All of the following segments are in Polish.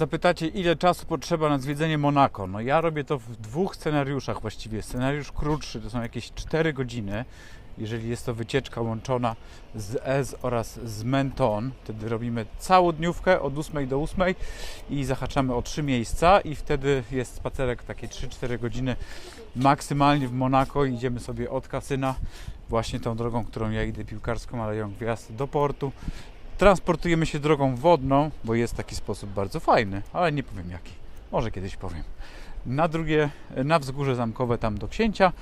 Zapytacie, ile czasu potrzeba na zwiedzenie Monako? No ja robię to w dwóch scenariuszach właściwie. Scenariusz krótszy to są jakieś 4 godziny, jeżeli jest to wycieczka łączona z Ez oraz z Menton. Wtedy robimy całą dniówkę od 8 do 8 i zahaczamy o trzy miejsca i wtedy jest spacerek takie 3-4 godziny maksymalnie w Monako. Idziemy sobie od kasyna właśnie tą drogą, którą ja idę piłkarską Aleją Gwiazd do portu. Transportujemy się drogą wodną, bo jest taki sposób bardzo fajny, ale nie powiem jaki. Może kiedyś powiem. Na drugie, na wzgórze zamkowe tam do księcia.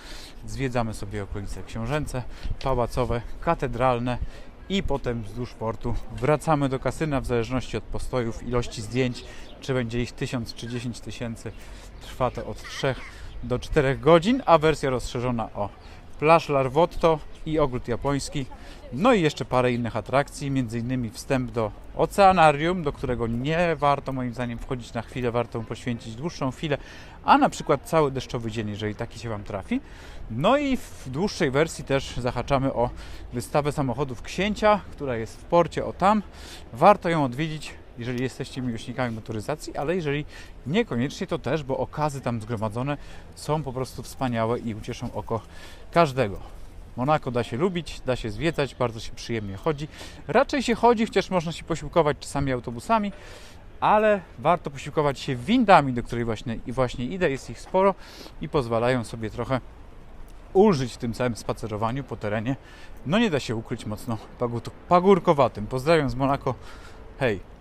Zwiedzamy sobie okolice książęce, pałacowe, katedralne i potem wzdłuż portu wracamy do kasyna w zależności od postojów, ilości zdjęć, czy będzie ich 1000 czy 10 tysięcy. Trwa to od 3 do 4 godzin, a wersja rozszerzona o plaż Larvotto i ogród japoński. No i jeszcze parę innych atrakcji, innymi wstęp do oceanarium, do którego nie warto moim zdaniem wchodzić na chwilę, warto mu poświęcić dłuższą chwilę, a na przykład cały deszczowy dzień, jeżeli taki się Wam trafi. No i w dłuższej wersji też zahaczamy o wystawę samochodów księcia, która jest w porcie, o tam. Warto ją odwiedzić, jeżeli jesteście miłośnikami motoryzacji, ale jeżeli niekoniecznie, to też, bo okazy tam zgromadzone są po prostu wspaniałe i ucieszą oko każdego. Monako da się lubić, da się zwiedzać, bardzo się przyjemnie chodzi. Raczej się chodzi, chociaż można się posiłkować czasami autobusami, ale warto posiłkować się windami, do której właśnie, właśnie idę, jest ich sporo i pozwalają sobie trochę ulżyć w tym całym spacerowaniu po terenie. No nie da się ukryć mocno pagórkowatym. Pozdrawiam z Monako. Hej!